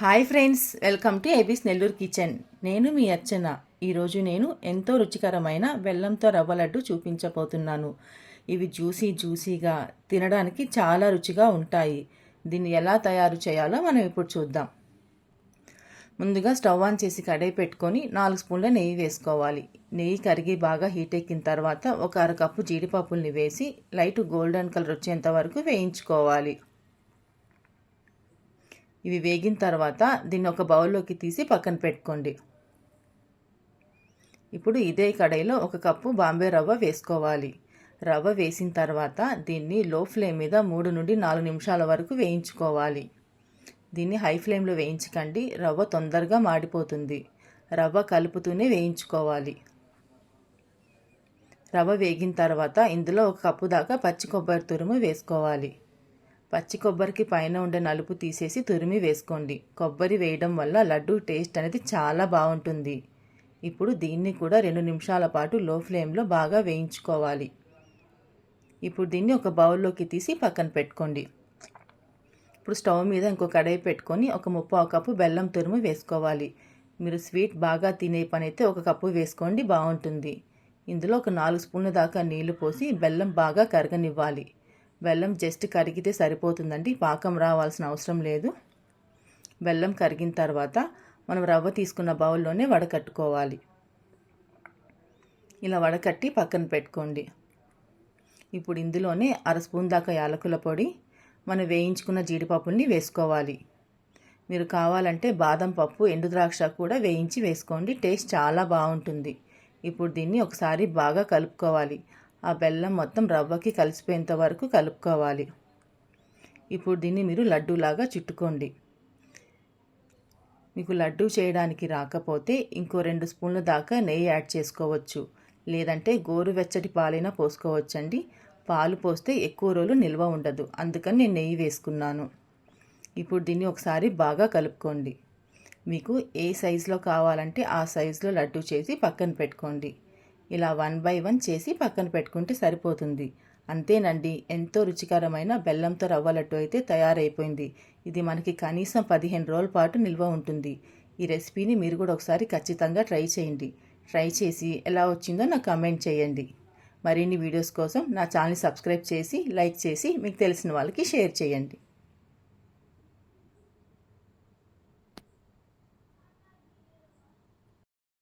Hi friends welcome to AB's Nellore kitchen. నేను మీ అర్చన. ఈరోజు నేను ఎంతో రుచికరమైన బెల్లంతో రవ్వ లడ్డు చూపించబోతున్నాను. ఇవి జ్యూసీ జ్యూసీగా తినడానికి చాలా రుచిగా ఉంటాయి. దీన్ని ఎలా తయారు చేయాలో మనం ఇప్పుడు చూద్దాం. ముందుగా స్టవ్ ఆన్ చేసి కడాయి పెట్టుకొని నాలుగు స్పూన్ల నెయ్యి వేసుకోవాలి. నెయ్యి కరిగి బాగా హీట్ ఎక్కిన తర్వాత ఒక అరకప్పు జీడిపప్పుల్ని వేసి లైట్ గోల్డెన్ కలర్ వచ్చేంత వరకు వేయించుకోవాలి. ఇవి వేగిన తర్వాత దీన్ని ఒక బౌల్లోకి తీసి పక్కన పెట్టుకోండి. ఇప్పుడు ఇదే కడాయిలో ఒక కప్పు బాంబే రవ్వ వేసుకోవాలి. రవ్వ వేసిన తర్వాత దీన్ని లో ఫ్లేమ్ మీద మూడు నుండి నాలుగు నిమిషాల వరకు వేయించుకోవాలి. దీన్ని హై ఫ్లేమ్లో వేయించకండి. రవ్వ తొందరగా మాడిపోతుంది. రవ్వ కలుపుతూనే వేయించుకోవాలి. రవ్వ వేగిన తర్వాత ఇందులో ఒక కప్పు దాకా పచ్చి కొబ్బరి తురుము వేసుకోవాలి. పచ్చి కొబ్బరికి పైన ఉండే నలుపు తీసేసి తురిమి వేసుకోండి. కొబ్బరి వేయడం వల్ల లడ్డు టేస్ట్ అనేది చాలా బాగుంటుంది. ఇప్పుడు దీన్ని కూడా రెండు నిమిషాల పాటు లో ఫ్లేమ్లో బాగా వేయించుకోవాలి. ఇప్పుడు దీన్ని ఒక బౌల్లోకి తీసి పక్కన పెట్టుకోండి. ఇప్పుడు స్టవ్ మీద ఇంకో కడాయి పెట్టుకొని ఒక ముప్పావు కప్పు బెల్లం తురుము వేసుకోవాలి. మీరు స్వీట్ బాగా తినే పని అయితే ఒక కప్పు వేసుకోండి బాగుంటుంది. ఇందులో ఒక నాలుగు స్పూన్ల దాకా నీళ్ళు పోసి బెల్లం బాగా కరగనివ్వాలి. బెల్లం జస్ట్ కరిగితే సరిపోతుందండి. పాకం రావాల్సిన అవసరం లేదు. బెల్లం కరిగిన తర్వాత మనం రవ్వ తీసుకున్న బౌల్లోనే వడకట్టుకోవాలి ఇలా వడకట్టి పక్కన పెట్టుకోండి. ఇప్పుడు ఇందులోనే అర స్పూన్ దాకా యాలకుల పొడి మనం వేయించుకున్న జీడిపప్పుల్ని వేసుకోవాలి. మీరు కావాలంటే బాదం పప్పు ఎండు ద్రాక్ష కూడా వేయించి వేసుకోండి. టేస్ట్ చాలా బాగుంటుంది. ఇప్పుడు దీన్ని ఒకసారి బాగా కలుపుకోవాలి. ఆ బెల్లం మొత్తం రవ్వకి కలిసిపోయేంత వరకు కలుపుకోవాలి. ఇప్పుడు దీన్ని మీరు లడ్డూలాగా చుట్టుకోండి. మీకు లడ్డు చేయడానికి రాకపోతే ఇంకో రెండు స్పూన్ల దాకా నెయ్యి యాడ్ చేసుకోవచ్చు. లేదంటే గోరువెచ్చటి పాలైనా పోసుకోవచ్చండి. పాలు పోస్తే ఎక్కువ రోజులు నిల్వ ఉండదు. అందుకని నేను నెయ్యి వేసుకున్నాను. ఇప్పుడు దీన్ని ఒకసారి బాగా కలుపుకోండి. మీకు ఏ సైజులో కావాలంటే ఆ సైజులో లడ్డు చేసి పక్కన పెట్టుకోండి. ఇలా వన్ బై వన్ చేసి పక్కన పెట్టుకుంటే సరిపోతుంది. అంతేనండి ఎంతో రుచికరమైన బెల్లంతో రవ్వ లడ్డు అయితే తయారైపోయింది. ఇది మనకి కనీసం పదిహేను రోజుల పాటు నిల్వ ఉంటుంది. ఈ రెసిపీని మీరు కూడా ఒకసారి ఖచ్చితంగా ట్రై చేయండి. ట్రై చేసి ఎలా వచ్చిందో నాకు కమెంట్ చేయండి. మరిన్ని వీడియోస్ కోసం నా ఛానల్ సబ్స్క్రైబ్ చేసి లైక్ చేసి మీకు తెలిసిన వాళ్ళకి షేర్ చేయండి.